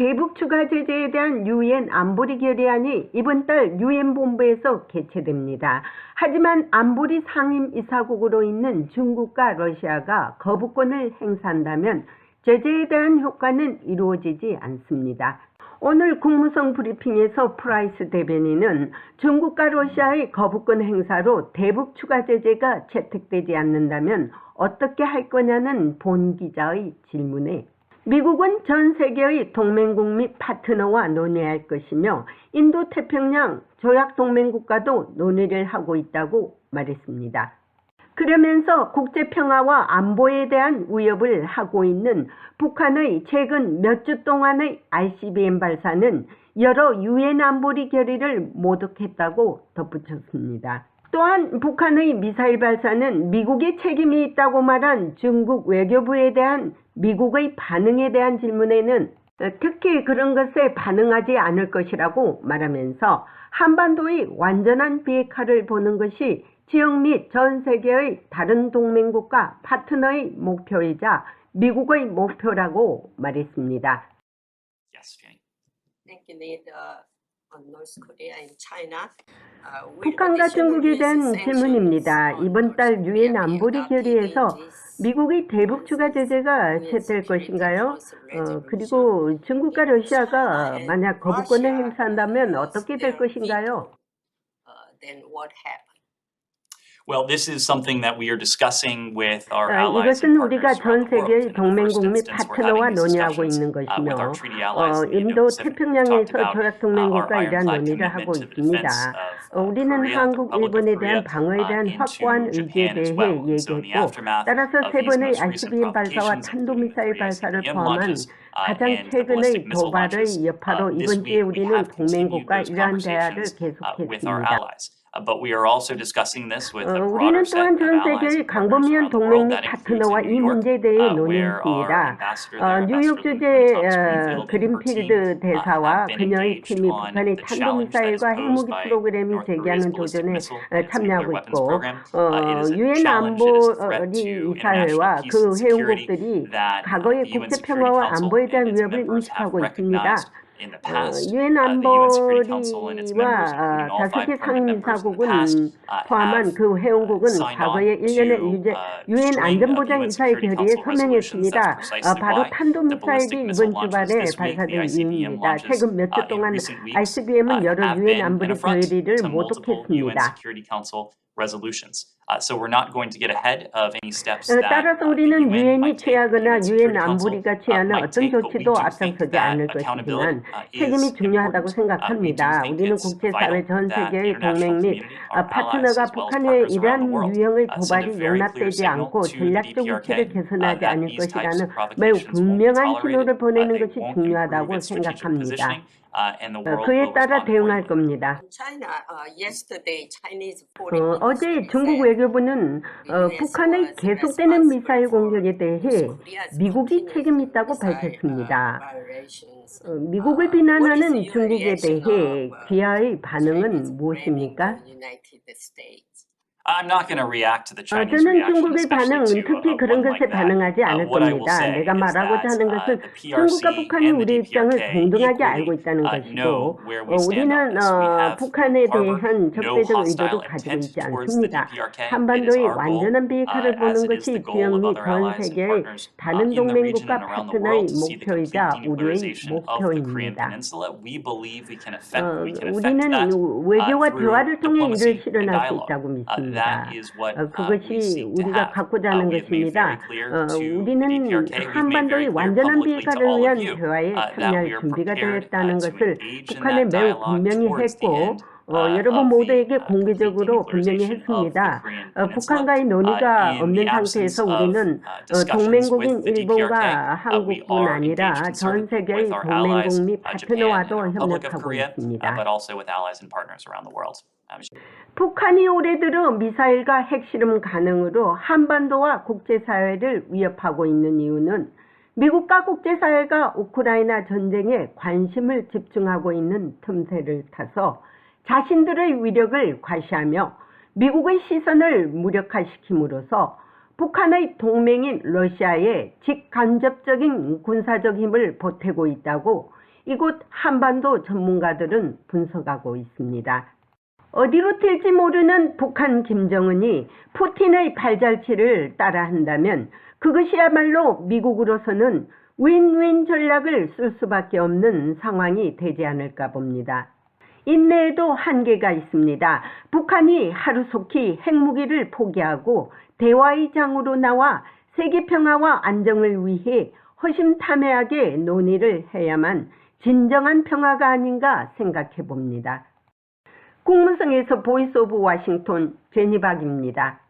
대북 추가 제재에 대한 유엔 안보리 결의안이 이번 달 유엔 본부에서 개최됩니다. 하지만 안보리 상임 이사국으로 있는 중국과 러시아가 거부권을 행사한다면 제재에 대한 효과는 이루어지지 않습니다. 오늘 국무성 브리핑에서 프라이스 대변인은 중국과 러시아의 거부권 행사로 대북 추가 제재가 채택되지 않는다면 어떻게 할 거냐는 본 기자의 질문에 미국은 전 세계의 동맹국 및 파트너와 논의할 것이며 인도 태평양 조약 동맹국가도 논의를 하고 있다고 말했습니다. 그러면서 국제 평화와 안보에 대한 위협을 하고 있는 북한의 최근 몇 주 동안의 ICBM 발사는 여러 유엔 안보리 결의를 모독했다고 덧붙였습니다. 또한 북한의 미사일 발사는 미국의 책임이 있다고 말한 중국 외교부에 대한 미국의 반응에 대한 질문에는 특히 그런 것에 반응하지 않을 것이라고 말하면서 한반도의 완전한 비핵화를 보는 것이 지역 및 전 세계의 다른 동맹국과 파트너의 목표이자 미국의 목표라고 말했습니다. Yes, think you need uh. Uh, 북한과 중국에 대한 질문입니다. 이번 달 유엔 안보리 결의에서 미국의 대북 추가 제재가 채택될 것인가요? 어, 그리고 중국과 러시아가 만약 거부권을 행사한다면 어떻게 될 것인가요? Uh, then what happened? Well, this is something that we are discussing with our 아, allies 이것은 and 우리가 partners 전 around the world. 세계의 And in the first 동맹국 및 instance, we're 파트너와 having 논의하고 discussions 있는 uh, with 것이며 our treaty 어, allies in the 인도 Indo-Pacific. 태평양에서 talked about 조약 uh, 동맹국과 이러한 ironclad 논의를 하고 commitment to the 있습니다. defense 어, of uh, 우리는 Korea, the 한국, Republic of 일본에 대한 Korea, 방어에 uh, 대한 확고한 의지에 Japan as 대해 well. And so in the 얘기했고 aftermath 따라서 of 세 these 번의 most recent ICBM 발사와 provocations, 탄도미사일 Korea's 발사를 EM 포함한 launches, uh, 가장 and the 최근의 ballistic missile 도발의 여파로 uh, this 이번 주에 week we 우리는 have 동맹국과 those 이러한 대화를 conversations uh, with our 계속했습니다. allies. Uh, but we are also discussing this with 어, a 우리는 broader set 또한 of 전 allies 세계의 and partners 광범위한 around the 동맹 world. 및 That includes 파트너와 in 이 New York, 문제에 대해 uh, where our 논의했습니다. ambassador 어, there, 뉴욕 Ambassador 주재 어, Tom Springfield and her 그린필드 team, uh, 대사와 have been 그녀의 engaged 팀이 on 북한의 the challenge that is 탄도미사일과 posed 핵무기 by 프로그램이 North Korea's 제기하는 ballistic 도전에 missile 어, and nuclear 참여하고 weapons 있고 program. 어, Uh, it is a 유엔 challenge, it is a threat 안보리 to 이사회와 international peace 그 and security 회원국들이 that uh, 과거의 the UN 국제 Security 평화와 Council 안보에 대한 and its 위협을 members have 인식하고 있습니다. recognized in the 어, past. 유엔 Uh, the UN Security Council and its members, 안보리와 다섯 개 uh, 포함한 have 그 회원국은 과거에 일련의 to 유제, uh, 유엔 안전보장 이사회 Security 결의에. 서명했습니다. 어, 바로 탄도미사일이 이번 주말에 발사된 이유입니다. 최근 몇주 uh, 동안 ICBM은 uh, 여러 유엔 안보리 결의를 모독했습니다. Resolutions. Uh, so we're not going to get ahead of any steps 어, that 따라서 uh, the 우리는 UN 유엔이 might take, the 취하거나 유엔 안보리가 uh, 취하는 might 어떤 take, but we 조치도 do think 앞장서지 that 않을 accountability 것이지만 uh, 책임이 중요하다고 important. Uh, we do 생각합니다. think 우리는 it's 국제사회 vital 전 that 세계의 international 동맹 및 community, 아, our allies, 파트너가 as well as 북한의 partners around the 이러한 world, 유형의 uh, send a 도발이 very clear 용납되지 signal 않고 to the 전략적 위치를 uh, 개선하지 that 않을 these types 것이라는 of 매우 provocations won't be 분명한. 신호를 Uh, 보내는 they 것이 won't 중요하다고 improve its strategic 생각합니다. uh, and the 어, 그에 따라 respond 대응할. 겁니다. China, uh, yesterday, Chinese 어, foreign 어제 ministry 중국 외교부는 어, 북한의 계속되는 미사일 공격에 대해 미국이 책임 있다고 밝혔습니다. 어, 미국을 비난하는 중국에 대해 기아의 반응은 무엇입니까? I'm not going to react to the 어, Chinese 저는 reaction, 중국의 especially 반응, to 특히 uh, 그런 one 것에 that. 반응하지 Uh, 않을 what I will 겁니다. say 내가 is 말하고자 that 하는 uh, 것은 the 중국과 PRC 북한이 and the 우리 입장을 DPRK 동등하게 알고 equally 있다는 uh, 것이고 know where 어, we stand 우리는 on this. We 어, have 북한에 harbored 대한 no 적대적 의도를 hostile 가지고 intent 있지 towards the 않습니다. DPRK. It is 한반도의 our goal, 완전한 비핵화를 uh, 보는 as it is 것이 지역 goal of 및 other 전 allies and 세계의 partners uh, 다른 in the region 동맹국과 and around the 파트너의 world to see the complete 목표이자 우리의 denuclearization of the Korean 목표입니다. Peninsula. We believe we can affect, 어, we can affect 우리는 외교와 uh, 대화를 통해 이를 실현할 수. 있다고 Uh, 믿습니다. 어, uh, 그것이 우리가. 갖고자 Uh, 하는 것입니다. 어, 우리는 한반도의 완전한 비핵화를 위한 대화에 uh, 참여할 준비가 되었다는 uh, 것을 북한에 매우 분명히 했고 어, uh, 여러분 모두에게 uh, 공개적으로 분명히 했습니다. 어. 북한과의 Uh, 논의가 없는 상태에서 우리는 uh, 어, 동맹국인 일본과 uh, 한국뿐 아니라 전 세계의 동맹국 및 uh, 파트너와도 협력하고 uh, 있습니다. 북한이 올해 들어 미사일과 핵실험 가능으로 한반도와 국제사회를 위협하고 있는 이유는 미국과 국제사회가 우크라이나 전쟁에 관심을 집중하고 있는 틈새를 타서 자신들의 위력을 과시하며 미국의 시선을 무력화시킴으로써 북한의 동맹인 러시아에 직간접적인 군사적 힘을 보태고 있다고 이곳 한반도 전문가들은 분석하고 있습니다. 어디로 튈지 모르는 북한 김정은이 푸틴의 발자취를 따라한다면 그것이야말로 미국으로서는 윈윈 전략을 쓸 수밖에 없는 상황이 되지 않을까 봅니다. 인내에도 한계가 있습니다. 북한이 하루속히 핵무기를 포기하고 대화의 장으로 나와 세계 평화와 안정을 위해 허심탄회하게 논의를 해야만 진정한 평화가 아닌가 생각해 봅니다. 국무성에서 보이스 오브 워싱턴 제니박입니다.